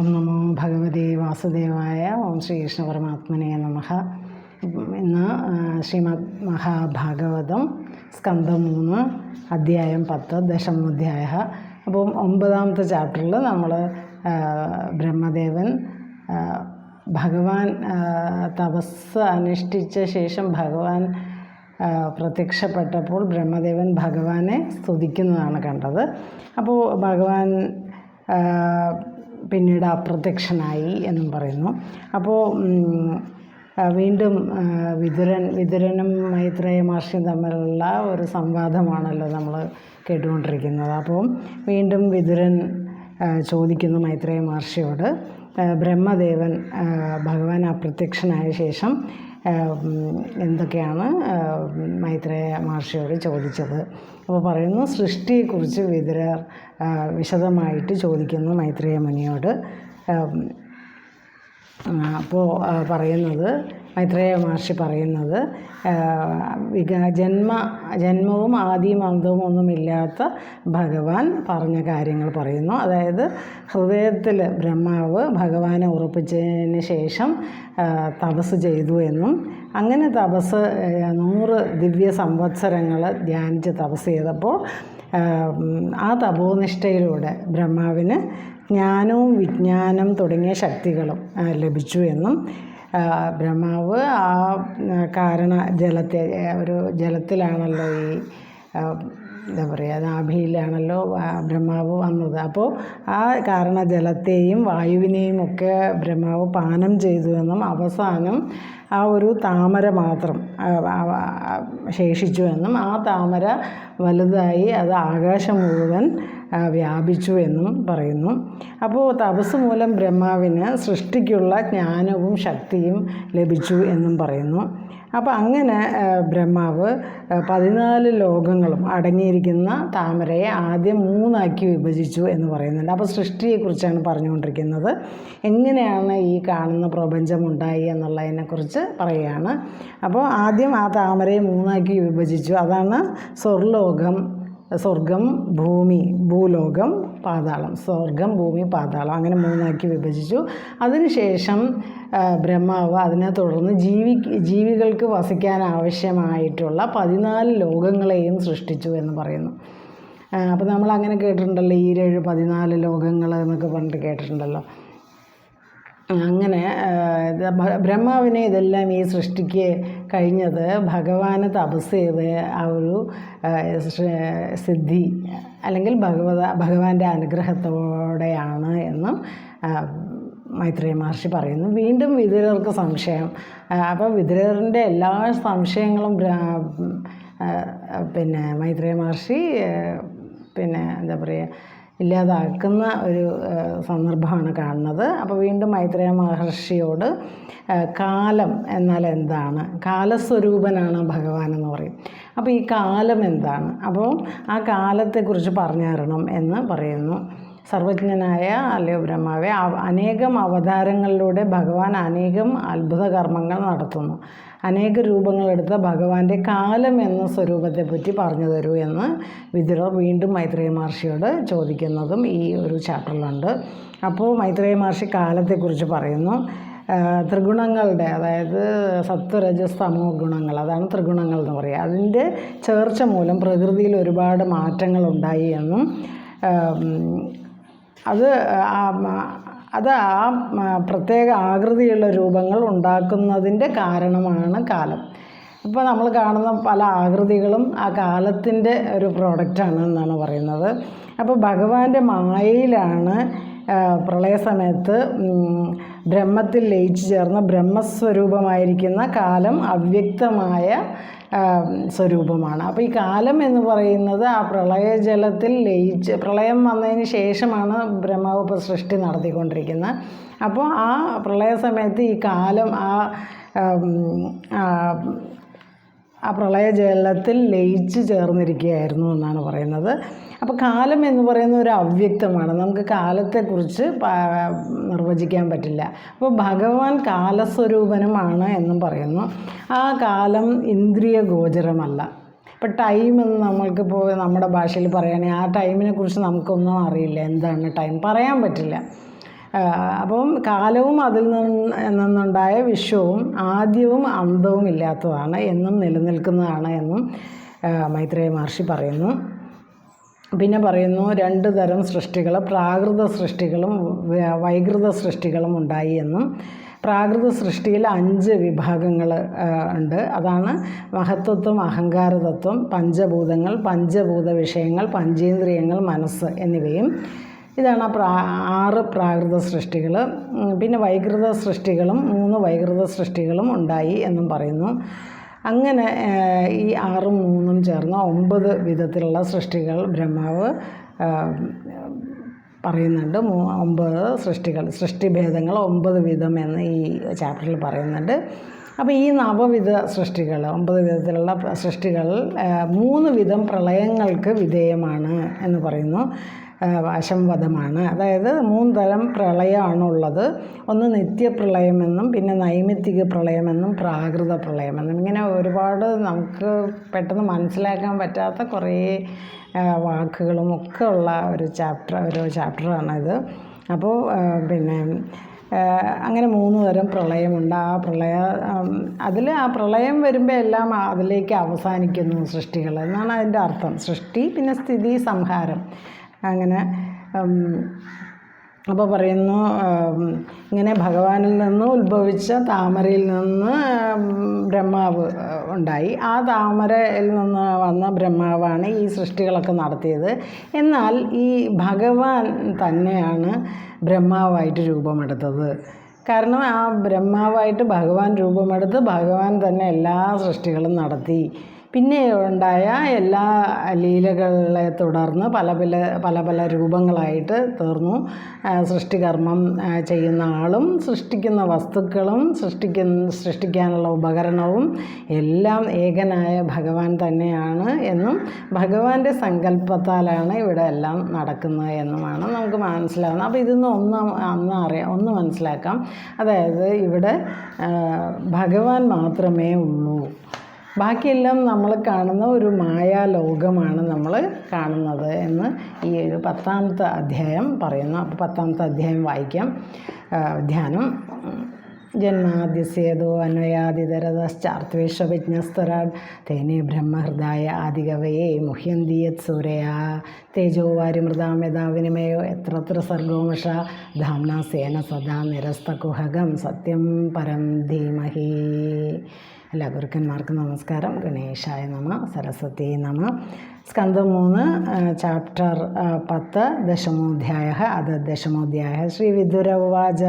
ഓം നമോ ഭഗവതി വാസുദേവായ ഓം ശ്രീകൃഷ്ണ പരമാത്മനെ നമഃ. ഇന്ന് ശ്രീമദ് മഹാഭാഗവതം സ്കന്ധം മൂന്ന് അധ്യായം പത്ത് ദശമോധ്യായ അപ്പം ഒമ്പതാമത്തെ ചാപ്റ്ററിൽ നമ്മൾ ബ്രഹ്മദേവൻ ഭഗവാൻ തപസ് അനുഷ്ഠിച്ച ശേഷം ഭഗവാൻ പ്രത്യക്ഷപ്പെട്ടപ്പോൾ ബ്രഹ്മദേവൻ ഭഗവാനെ സ്തുതിക്കുന്നതാണ് കണ്ടത്. അപ്പോൾ ഭഗവാൻ പിന്നീട് അപ്രത്യക്ഷനായി എന്നും പറയുന്നു. അപ്പോൾ വീണ്ടും വിതുരൻ വിതുരനും മൈത്രേയ മഹർഷിയും തമ്മിലുള്ള ഒരു സംവാദമാണല്ലോ നമ്മൾ കേട്ടുകൊണ്ടിരിക്കുന്നത്. അപ്പോൾ വീണ്ടും വിതുരൻ ചോദിക്കുന്നു മൈത്രേയ മഹർഷിയോട് ബ്രഹ്മദേവൻ ഭഗവാൻ അപ്രത്യക്ഷനായ ശേഷം എന്തൊക്കെയാണ് മൈത്രേയ മഹർഷിയോട് ചോദിച്ചത്. അപ്പോൾ പറയുന്നു സൃഷ്ടിയെക്കുറിച്ച് വിതുരർ വിശദമായിട്ട് ചോദിക്കുന്നു മൈത്രേയ മുനിയോട് അപ്പോൾ പറയുന്നത് മൈത്രേയ മഹർഷി പറയുന്നത് ജന്മ ജന്മവും ആദിയും അന്തവും ഒന്നുമില്ലാത്ത ഭഗവാൻ പറഞ്ഞ കാര്യങ്ങൾ പറയുന്നു. അതായത് ഹൃദയത്തിൽ ബ്രഹ്മാവ് ഭഗവാനെ ഉറപ്പിച്ചതിന് ശേഷം തപസ് ചെയ്തു എന്നും അങ്ങനെ തപസ് നൂറ് ദിവ്യ സംവത്സരങ്ങൾ ധ്യാനിച്ച് തപസ് ചെയ്തപ്പോൾ ആ, തപോനിഷ്ഠയിലൂടെ ബ്രഹ്മാവിന് ജ്ഞാനവും വിജ്ഞാനം തുടങ്ങിയ ശക്തികളും ലഭിച്ചു എന്നും ബ്രഹ്മാവ് ആ കാരണ ജലത്തെ ഒരു ജലത്തിലാണല്ലോ ഈ എന്താ പറയുക നാഭിയിലാണല്ലോ ബ്രഹ്മാവ് വന്നത്. അപ്പോൾ ആ കാരണ ജലത്തെയും വായുവിനെയും ഒക്കെ ബ്രഹ്മാവ് പാനം ചെയ്തു എന്നും അവസാനം ആ ഒരു താമര മാത്രം ശേഷിച്ചു എന്നും ആ താമര വലുതായി അത് ആകാശം മുഴുവൻ വ്യാപിച്ചു എന്നും പറയുന്നു. അപ്പോൾ തപസ് മൂലം ബ്രഹ്മാവിന് സൃഷ്ടിക്കുള്ള ജ്ഞാനവും ശക്തിയും ലഭിച്ചു എന്നും പറയുന്നു. അപ്പോൾ അങ്ങനെ ബ്രഹ്മാവ് പതിനാല് ലോകങ്ങളും അടങ്ങിയിരിക്കുന്ന താമരയെ ആദ്യം മൂന്നാക്കി വിഭജിച്ചു എന്ന് പറയുന്നുണ്ട്. അപ്പോൾ സൃഷ്ടിയെക്കുറിച്ചാണ് പറഞ്ഞുകൊണ്ടിരിക്കുന്നത്. എങ്ങനെയാണ് ഈ കാണുന്ന പ്രപഞ്ചം ഉണ്ടായി എന്നുള്ളതിനെക്കുറിച്ച് പറയുകയാണ്. അപ്പോൾ ആദ്യം ആ താമരയെ മൂന്നാക്കി വിഭജിച്ചു. അതാണ് സ്വർലോകം സ്വർഗം ഭൂമി ഭൂലോകം പാതാളം സ്വർഗം ഭൂമി പാതാളം അങ്ങനെ മൂന്നാക്കി വിഭജിച്ചു. അതിനുശേഷം ബ്രഹ്മാവ് അതിനെ തുടർന്ന് ജീവി ജീവികൾക്ക് വസിക്കാൻ ആവശ്യമായിട്ടുള്ള പതിനാല് ലോകങ്ങളെയും സൃഷ്ടിച്ചു എന്ന് പറയുന്നു. അപ്പോൾ നമ്മൾ അങ്ങനെ കേട്ടിട്ടുണ്ടല്ലോ ഈരേഴ് പതിനാല് ലോകങ്ങൾ എന്നൊക്കെ പറഞ്ഞിട്ട് കേട്ടിട്ടുണ്ടല്ലോ. അങ്ങനെ ബ്രഹ്മാവിനെ ഇതെല്ലാം ഈ സൃഷ്ടിക്ക് കഴിഞ്ഞത് ഭഗവാന് തപസ് ചെയ്ത് ആ ഒരു സിദ്ധി അല്ലെങ്കിൽ ഭഗവത ഭഗവാന്റെ അനുഗ്രഹത്തോടെയാണ് എന്നും മൈത്രേയ മഹർഷി പറയുന്നു. വീണ്ടും വിതുരർക്ക് സംശയം. അപ്പോൾ വിതുരറിന്റെ എല്ലാ സംശയങ്ങളും പിന്നെ മൈത്രേയ മഹർഷി പിന്നെ എന്താ പറയുക ഇല്ലാതാക്കുന്ന ഒരു സന്ദർഭമാണ് കാണുന്നത്. അപ്പോൾ വീണ്ടും മൈത്രേയ മഹർഷിയോട് കാലം എന്നാൽ എന്താണ്? കാലസ്വരൂപനാണ് ഭഗവാൻ എന്ന് പറയും. അപ്പോൾ ഈ കാലം എന്താണ്? അപ്പോൾ ആ കാലത്തെക്കുറിച്ച് പറഞ്ഞു തരണം എന്ന് പറയുന്നു. സർവജ്ഞനായ അല്ലയോ ബ്രഹ്മാവെ അനേകം അവതാരങ്ങളിലൂടെ ഭഗവാൻ അനേകം അത്ഭുത കർമ്മങ്ങൾ നടത്തുന്നു. അനേക രൂപങ്ങളെടുത്ത ഭഗവാന്റെ കാലം എന്ന സ്വരൂപത്തെ പറ്റി പറഞ്ഞു തരൂ എന്ന് വിതുരർ വീണ്ടും മൈത്രേയ മഹർഷിയോട് ചോദിക്കുന്നതും ഈ ഒരു ചാപ്റ്ററിലുണ്ട്. അപ്പോൾ മൈത്രേയ മഹർഷി കാലത്തെക്കുറിച്ച് പറയുന്നു. ത്രിഗുണങ്ങളുടെ അതായത് സത്വരജസ് തമോ ഗുണങ്ങൾ അതാണ് ത്രിഗുണങ്ങൾ എന്ന് പറയുക. അതിന്റെ ചേർച്ച മൂലം പ്രകൃതിയിൽ ഒരുപാട് മാറ്റങ്ങൾ ഉണ്ടായി എന്നും അത് അത് ആ പ്രത്യേക ആകൃതിയുള്ള രൂപങ്ങൾ ഉണ്ടാക്കുന്നതിന്റെ കാരണമാണ് കാലം. ഇപ്പോൾ നമ്മൾ കാണുന്ന പല ആകൃതികളും ആ കാലത്തിന്റെ ഒരു പ്രോഡക്റ്റാണ് എന്നാണ് പറയുന്നത്. അപ്പോൾ ഭഗവാന്റെ മായയിലാണ് പ്രളയ സമയത്ത് ബ്രഹ്മത്തിൽ ലയിച്ചു ചേർന്ന ബ്രഹ്മസ്വരൂപമായിരിക്കുന്ന കാലം അവ്യക്തമായ സ്വരൂപമാണ്. അപ്പോൾ ഈ കാലം എന്ന് പറയുന്നത് ആ പ്രളയജലത്തിൽ ലയിച്ച് പ്രളയം വന്നതിന് ശേഷമാണ് ബ്രഹ്മവപ്പ് സൃഷ്ടി നടത്തിക്കൊണ്ടിരിക്കുന്നത്. അപ്പോൾ ആ പ്രളയ സമയത്ത് ഈ കാലം ആ ആ, പ്രളയജലത്തിൽ ലയിച്ച് ചേർന്നിരിക്കുകയായിരുന്നു എന്നാണ് പറയുന്നത്. അപ്പോൾ കാലം എന്ന് പറയുന്ന ഒരു അവ്യക്തമാണ്. നമുക്ക് കാലത്തെക്കുറിച്ച് നിർവചിക്കാൻ പറ്റില്ല. അപ്പോൾ ഭഗവാൻ കാലസ്വരൂപനുമാണ് എന്നും പറയുന്നു. ആ കാലം ഇന്ദ്രിയ ഗോചരമല്ല ഇപ്പം ടൈം എന്ന് നമ്മൾക്കിപ്പോൾ നമ്മുടെ ഭാഷയിൽ പറയുകയാണെങ്കിൽ ആ ടൈമിനെ കുറിച്ച് നമുക്കൊന്നും അറിയില്ല. എന്താണ് ടൈം പറയാൻ പറ്റില്ല. അപ്പം കാലവും അതിൽ നിന്ന് നിന്നുണ്ടായ വിശ്വവും ആദ്യവും അന്തവും ഇല്ലാത്തതാണ് എന്നും നിലനിൽക്കുന്നതാണ് എന്നും മൈത്രേയ മഹർഷി പറയുന്നു. പിന്നെ പറയുന്നു രണ്ട് തരം സൃഷ്ടികൾ പ്രാകൃത സൃഷ്ടികളും വൈകൃത സൃഷ്ടികളും ഉണ്ടായി എന്നും. പ്രാകൃത സൃഷ്ടിയിൽ അഞ്ച് വിഭാഗങ്ങൾ ഉണ്ട്. അതാണ് മഹത്വത്വം അഹങ്കാരതത്വം പഞ്ചഭൂതങ്ങൾ പഞ്ചഭൂത വിഷയങ്ങൾ പഞ്ചേന്ദ്രിയങ്ങൾ മനസ്സ് എന്നിവയും. ഇതാണ് ആ ആറ് പ്രാകൃത സൃഷ്ടികൾ. പിന്നെ വൈകൃത സൃഷ്ടികളും മൂന്ന് വൈകൃത സൃഷ്ടികളും ഉണ്ടായി എന്നും പറയുന്നു. അങ്ങനെ ഈ ആറും മൂന്നും ചേർന്ന ഒമ്പത് വിധത്തിലുള്ള സൃഷ്ടികൾ ബ്രഹ്മാവ് പറയുന്നുണ്ട്. ഒമ്പത് സൃഷ്ടികൾ സൃഷ്ടിഭേദങ്ങൾ ഒമ്പത് വിധം എന്ന് ഈ ചാപ്റ്ററിൽ പറയുന്നുണ്ട്. അപ്പോൾ ഈ നവവിധ സൃഷ്ടികൾ ഒമ്പത് വിധത്തിലുള്ള സൃഷ്ടികൾ മൂന്ന് വിധം പ്രളയങ്ങൾക്ക് വിധേയമാണ് എന്ന് പറയുന്നു. വശംവദമാണ് അതായത് മൂന്ന് തരം പ്രളയമാണുള്ളത്. ഒന്ന് നിത്യപ്രളയമെന്നും പിന്നെ നൈമിത്തിക പ്രളയമെന്നും പ്രാകൃത പ്രളയമെന്നും. ഇങ്ങനെ ഒരുപാട് നമുക്ക് പെട്ടെന്ന് മനസ്സിലാക്കാൻ പറ്റാത്ത കുറേ വാക്കുകളും ഒക്കെ ഉള്ള ഒരു ചാപ്റ്റർ ഒരു ചാപ്റ്ററാണിത്. അപ്പോൾ പിന്നെ അങ്ങനെ മൂന്ന് തരം പ്രളയമുണ്ട്. ആ പ്രളയ അതിൽ ആ പ്രളയം വരുമ്പോൾ എല്ലാം അതിലേക്ക് അവസാനിക്കുന്നു സൃഷ്ടികൾ എന്നാണ് അതിന്റെ അർത്ഥം. സൃഷ്ടി പിന്നെ സ്ഥിതി സംഹാരം. അങ്ങനെ അപ്പോൾ പറയുന്നു ഇങ്ങനെ ഭഗവാനിൽ നിന്ന് ഉത്ഭവിച്ച താമരയിൽ നിന്ന് ബ്രഹ്മാവ് ഉണ്ടായി. ആ താമരയിൽ നിന്ന് വന്ന ബ്രഹ്മാവാണ് ഈ സൃഷ്ടികളൊക്കെ നടത്തിയത്. എന്നാൽ ഈ ഭഗവാൻ തന്നെയാണ് ബ്രഹ്മാവായിട്ട് രൂപമെടുത്തത്. കാരണം ആ ബ്രഹ്മാവായിട്ട് ഭഗവാൻ രൂപമെടുത്ത് ഭഗവാൻ തന്നെ എല്ലാ സൃഷ്ടികളും നടത്തി. പിന്നെ ഉണ്ടായ എല്ലാ ലീലകളെ തുടർന്ന് പല പല പല പല രൂപങ്ങളായിട്ട് തീർന്നു. സൃഷ്ടികർമ്മം ചെയ്യുന്ന ആളും സൃഷ്ടിക്കുന്ന വസ്തുക്കളും സൃഷ്ടിക്കുന്ന സൃഷ്ടിക്കാനുള്ള ഉപകരണവും എല്ലാം ഏകനായ ഭഗവാൻ തന്നെയാണ് എന്നും ഭഗവാന്റെ സങ്കല്പത്താലാണ് ഇവിടെ എല്ലാം നടക്കുന്നത് എന്നുമാണ് നമുക്ക് മനസ്സിലാവുന്നത്. അപ്പോൾ ഇതിന്ന് ഒന്ന് അന്ന് അറിയാം ഒന്ന് മനസ്സിലാക്കാം. അതായത് ഇവിടെ ഭഗവാൻ മാത്രമേ ഉള്ളൂ. ബാക്കിയെല്ലാം നമ്മൾ കാണുന്ന ഒരു മായാലോകമാണ് നമ്മൾ കാണുന്നത് എന്ന് ഈ ഒരു പത്താമത്തെ അധ്യായം പറയുന്നു. അപ്പോൾ പത്താമത്തെ അധ്യായം വായിക്കാം. ധ്യാനം. ജന്മാദ്യസേതോ അന്വയാദിതരതശ്ചാർത്തേഷവിജ്ഞസ്തരാട് തേനെ ബ്രഹ്മഹൃദായ ആദികവയെ മുഹ്യന്തിയത് സൂരയാ. തേജോ വാരിമൃതാം യഥാ വിനിമയോ എത്രത്ര സർഗോമഷ. ധാംന സേന സദാ നിരസ്തകുഹകം സത്യം പരം ധീമഹി. എല്ലാ ഗുരുക്കന്മാർക്കും നമസ്കാരം. ഗണേശായ നമ സരസ്വതി നമ. സ്കന്ധം മൂന്ന് ചാപ്റ്റർ പത്ത് ദശമോധ്യായ അത് ദശമോധ്യായ ശ്രീ വിദുര ഉവാച.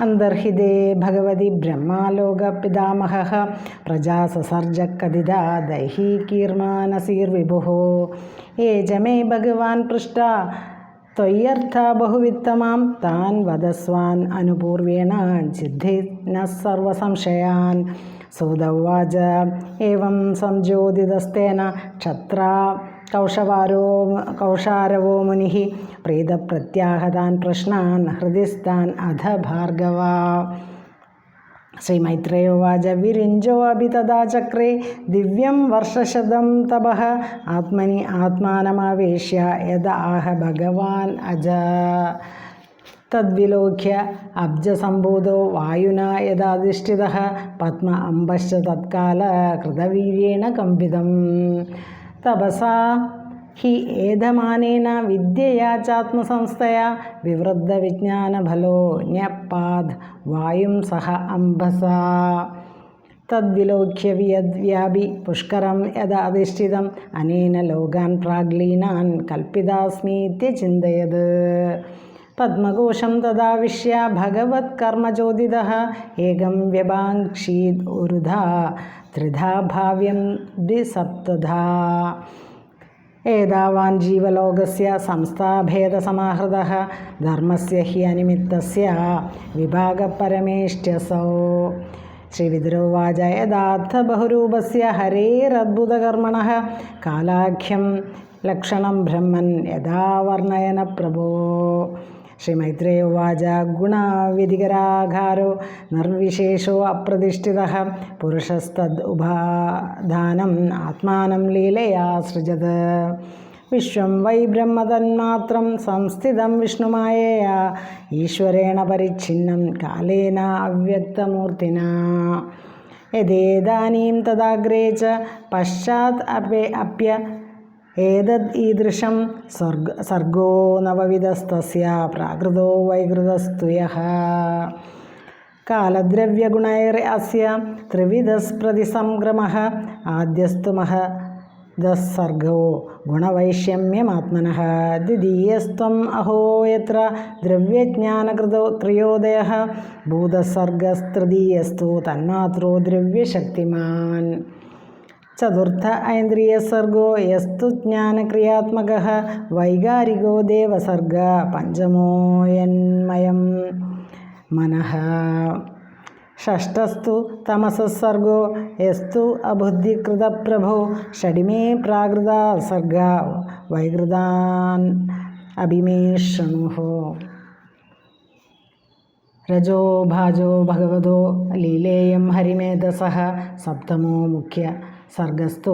അന്തർഹിതേ ഭഗവതി ബ്രഹ്മലോക പിതാമഹ. പ്രജാ സസർജ കഥിത ദൈഹീകീർമാനസീർ വിഭു. ഏ ജമേ ഭഗവാൻ പൃഷ്ട ത്വയ്യർത്ഥ ബഹുവിത്തമാം. താൻ വദസ്വാൻ അനുപൂർവേണ. ചിദ്ധി ന സർവസംശയാൻ. सुदौवाच। एवं संज्योतितस्तेन क्षत्रा कौशवारो, कौशारवो मुनिः प्रीतप्रत्याहतान् प्रश्नान्, हृदिस्तान् अध भार्गवा। श्रीमैत्रेयोवाच विरिञ्जोऽपि तदा चक्रे, दिव्यं वर्षशतं तपः, आत्मनि आत्मानमावेश्य, यदा आह भगवान् अज। തദ്വിലോക്യ അബ്ജസംഭൂതോ വായുന യഥാധിഷ്ഠിത പത്മ അമ്പശ്ച തത്കാല കൃതവീര്യേണ കമ്പിതം. തപസാ ഹി ഏതമാനേന വിദ്യയാ ചാത്മസംസ്ഥയാ വിവൃദ്ധവിജ്ഞാനഫലോ ന്യപ്പാദ് വായും സഹ അംബസ തദ്വിലോക്യ വിയദ്വ്യാപി പുഷ്കരം യഥാധിഷ്ഠിതം അനേന ലോകാൻ പ്രാഗ്ലീനാൻ കൽപ്പിതാസ്മീത്യചിന്തയത് പത്മകോശം पद्मकोशं ददाविश्य भगवत्कर्मचोदितः एकं व्यभाङ्क्षीत् उरुधा, त्रिधा भाव्यं द्विसप्तधा। एतावान् जीवलोकस्य संस्थाभेदसमाहृतः, धर्मस्य हि अनिमित्तस्य विभागपरमेष्ट्यसौ श्रीविदुरुवाच यदार्थबहुरूपस्य हरेरद्भुतकर्मणः, कालाख्यं लक्षणं ब्रह्मन् यदा वर्णयन प्रभो। ശ്രീമൈത്രേയോവാച ഗുണവിധികരാഘാരോ നിർവിശേഷോ അപ്രതിഷ്ഠിത പുരുഷസ്തദ് ഉപാധാനം ആത്മാനം ലീലയാ സൃജത്. വിശ്വം വൈ ബ്രഹ്മതന്മാത്രം സംസ്ഥിതം വിഷ്ണുമായയാ ഈശ്വരേണ പരിച്ഛിന്നം കാലേന അവ്യക്തമൂർത്തിന. യഥേതാനീം തദാഗ്രേ ച പശ്ചാത് അപേ അപ്യ ഏതദ് ഈദൃശം സർഗ സർഗോ നവവിധസ്തസ്യ പ്രാകൃതോ വൈകൃതസ്തുയ കാലദ്രവ്യഗുണൈർ അസ്യ ത്രിവിധസ്പ്രതിസംക്രമഃ ആദ്യസ്തു മഹദസ്സർഗോ ഗുണവൈഷമ്യമാത്മന ദ്വിതീയസ്ത്വം അഹോ യത്ര ദ്രവ്യജ്ഞാനകൃതോ ക്രിയോദയ ഭൂതസർഗസ്തൃതീയസ്തു തന്മാത്രോ ദ്രവ്യശക്തിമാൻ चतुर्थ ऐन्द्रियसर्गो यस्तु ज्ञानक्रियात्मकः वैगारिको देवसर्ग पञ्चमो यन्मयं मनः। षष्ठस्तु तमससर्गो यस्तु अबुद्धिकृतप्रभो षडिमे प्राकृता सर्ग वैकृतान् अभिमेशणु रजो भाजो भगवदो लीलेयं हरिमेधसः सप्तमो मुख्य മുഖ്യ സർഗസ്തു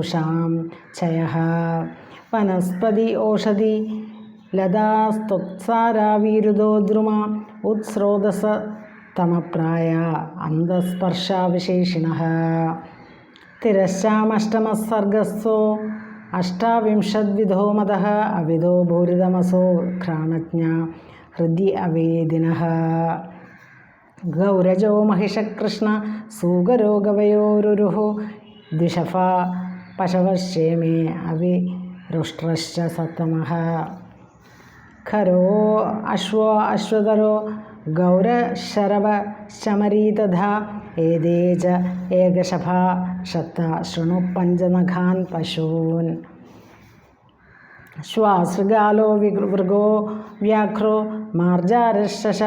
क्षयः ചയ വനസ്പതി ഓഷധി ലതാസ്ത്വത്സാരാവീരുദോ ദ്രുമ ഉത്സ്രോതസ തമപ്രായ അന്തസ്പർശാവിശേഷിണ. തിരശ്ചാമഷ്ടമസർഗസ്സോ അഷ്ടാവിംശദ്വിധോ മത അവിധോ ഭൂരിതമസോ ഘ്രാണജ്ഞ ഹൃദി അവേദിന ഗൗരജോ മഹിഷകൃഷ്ണ സൂകരോഗവയോരുരുഹു ദ്വിഷഫ പശവശ്യേമേ അവിരുഷ്ട്രശ്ച സത്തമ ഖരോ അശ്വോ അശ്വതരോ ഗൗരശരവ ശമരീ തഥാ ഏതേ ച ഏകശഫാ ഷത്ത ശൃണു പഞ്ചനഖാൻ പശൂൻ. ശ്വാസൃഗാലോ വിവൃഗോ വ്യാഘ്രോ മാർജാരശശ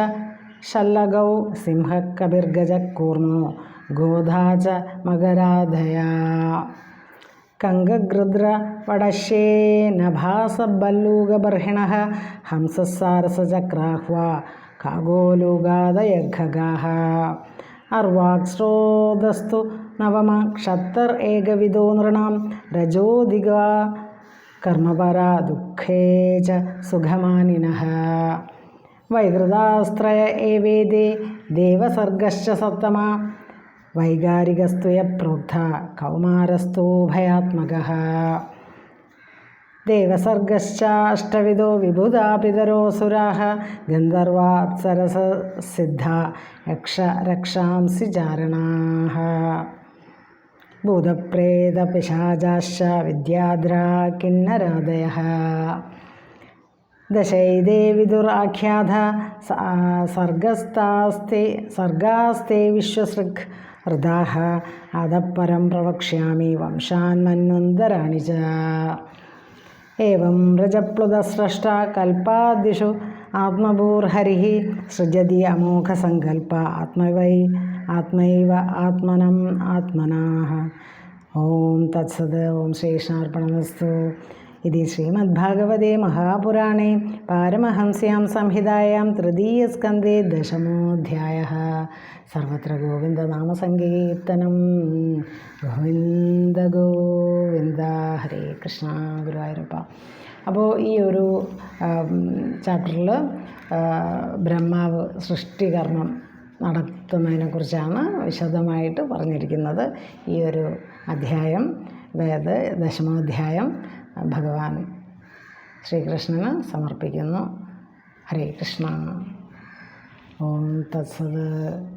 शलगौ सिंह शल्लगौ सिंहकबिर्गजक्कूर्मो गोधा च मकराधया कङ्गगृद्रपडशेनभासबल्लूगबर्हिणः हंससारसचक्राह्वा खगोलुगादयघगाः अर्वाक्स्रोदस्तु विदो नृण रजो रजोदिगा कर्मपरा दुखे च सुखमानिनः। वैधृतास्त्रय एवेदे देवसर्गश्च सप्तमा। वैगारिकस्तु यप्रोक्ता कौमारस्तु भयात्मकः। देवसर्गश्च अष्टविदो विबुधा पितरोऽसुराः गन्धर्वात्सरससिद्धा यक्ष रक्षांसि चारणाः। भूतप्रेतपिशाचाश्च विद्याद्रा किन्नरादयः। दशैदे विदुराख्याधा सर्गस्तास्ते सर्गास्ते विश्वसृक्, हृदाः अधः परं प्रवक्ष्यामि वंशान्मन्वन्तराणि च। एवं रजप्लुतस्रष्टा कल्पादिषु आत्मभूर्हरिः सृजति अमोघसङ्कल्प आत्मवै, आत्मैव आत्मनम् आत्मनाः। ॐ तत्सद् ॐ श्रीकृष्णार्पणमस्तु। ഇതി ശ്രീമദ്ഭാഗവതേ മഹാപുരാണേ പാരമഹംസ്യാം സംഹിതായാം തൃതീയസ്കന്ധേ ദശമോധ്യായ. സർവത്ര ഗോവിന്ദനാമസങ്കീർത്തനം. ഗോവിന്ദ ഗോവിന്ദ ഹരേ കൃഷ്ണ ഗുരുവായൂരപ്പ. അപ്പോൾ ഈ ഒരു ചാപ്റ്ററിൽ ബ്രഹ്മാവ് സൃഷ്ടികർമ്മം നടത്തുന്നതിനെക്കുറിച്ചാണ് വിശദമായിട്ട് പറഞ്ഞിരിക്കുന്നത്. ഈ ഒരു അധ്യായം അതായത് ദശമോധ്യായം ഭഗവാൻ ശ്രീകൃഷ്ണന് സമർപ്പിക്കുന്നു. ഹരേ കൃഷ്ണ. ഓം തത്സത്.